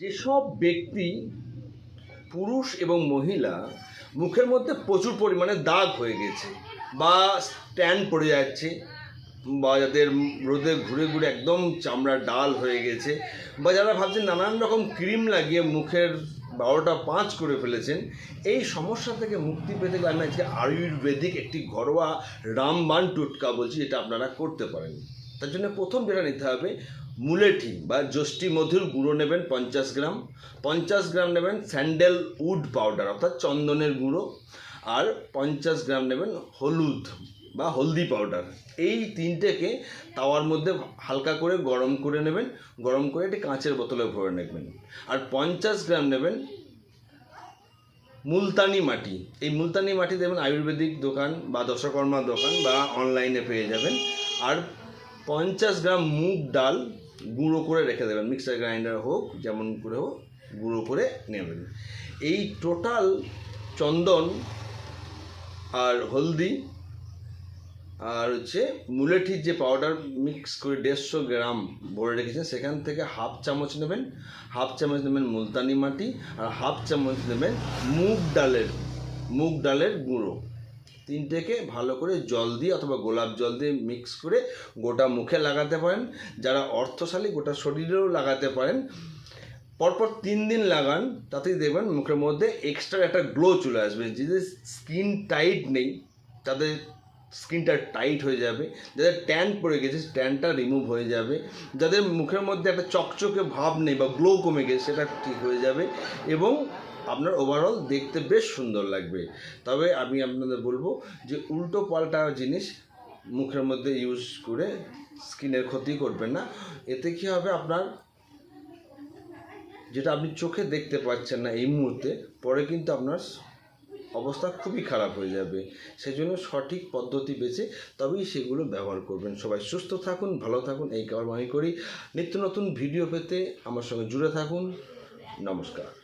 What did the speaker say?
যেসব ব্যক্তি পুরুষ এবং মহিলা মুখের মধ্যে প্রচুর পরিমাণে দাগ হয়ে গেছে বা স্ট্যান্ড পড়ে যাচ্ছে বা যাদের রোদে ঘুরে ঘুরে একদম চামড়া ডাল হয়ে গেছে বা যারা ভাবছেন নানান রকম ক্রিম লাগিয়ে মুখের বারোটা পাঁচ করে ফেলেছেন, এই সমস্যা থেকে মুক্তি পেতে গেলে আমি আজকে আয়ুর্বেদিক একটি ঘরোয়া রামবান টোটকা বলছি যেটা আপনারা করতে পারেন। তার জন্য প্রথম যেটা নিতে হবে মুলেঠি বা যষ্টি মধুর গুঁড়ো নেবেন পঞ্চাশ গ্রাম। পঞ্চাশ গ্রাম নেবেন স্যান্ডেল উড পাউডার, অর্থাৎ চন্দনের গুঁড়ো। আর পঞ্চাশ গ্রাম নেবেন হলুদ বা হলদি পাউডার। এই তিনটেকে তাওয়ার মধ্যে হালকা করে গরম করে নেবেন, গরম করে একটি কাঁচের বোতলে ভরে নেবেন। আর পঞ্চাশ গ্রাম নেবেন মুলতানি মাটি। এই মুলতানি মাটি দেবেন আয়ুর্বেদিক দোকান বা দশকর্মা দোকান বা অনলাইনে পেয়ে যাবেন। আর পঞ্চাশ গ্রাম মুগ ডাল গুঁড়ো করে রেখে দেবেন মিক্সার গ্রাইন্ডার হোক, যেমন করে হোক, গুঁড়ো করে নেবেন। এই টোটাল চন্দন আর হলদি আর হচ্ছে মুলেঠির যে পাউডার মিক্স করে দেড়শো গ্রাম ভরে রেখেছেন, সেখান থেকে হাফ চামচ নেবেন হাফ চামচ নেবেন মুলতানি মাটি আর হাফ চামচ নেবেন মুগ ডালের মুগ ডালের গুঁড়ো। তিনটেকে ভালো করে জল দিয়ে অথবা গোলাপ জল দিয়ে মিক্স করে গোটা মুখে লাগাতে পারেন। যারা অর্থশালী, গোটা শরীরেও লাগাতে পারেন। পরপর তিন দিন লাগান, তাতেই দেখবেন মুখের মধ্যে এক্সট্রা একটা গ্লো চলে আসবে। যাদের স্কিন টাইট নেই, তাদের স্কিনটা টাইট হয়ে যাবে। যাদের ট্যান পড়ে গেছে ট্যানটা রিমুভ হয়ে যাবে। যাদের মুখের মধ্যে একটা চকচকে ভাব নেই বা গ্লো কমে গেছে, সেটা ঠিক হয়ে যাবে। এবং আপনার ওভারঅল দেখতে বেশ সুন্দর লাগবে। তবে আমি আপনাদের বলব যে উল্টো পাল্টা জিনিস মুখের মধ্যে ইউজ করে স্কিনের ক্ষতি করবেন না। এতে কী হবে আপনার যেটা আপনি চোখে দেখতে পাচ্ছেন না এই মুহূর্তে, পরে কিন্তু আপনার অবস্থা খুবই খারাপ হয়ে যাবে। সেজন্য সঠিক পদ্ধতি বেছে তবেই সেগুলো ব্যবহার করবেন। সবাই সুস্থ থাকুন, ভালো থাকুন, এই কামনা করি। নিত্য নতুন ভিডিও পেতে আমার সঙ্গে জুড়ে থাকুন। নমস্কার।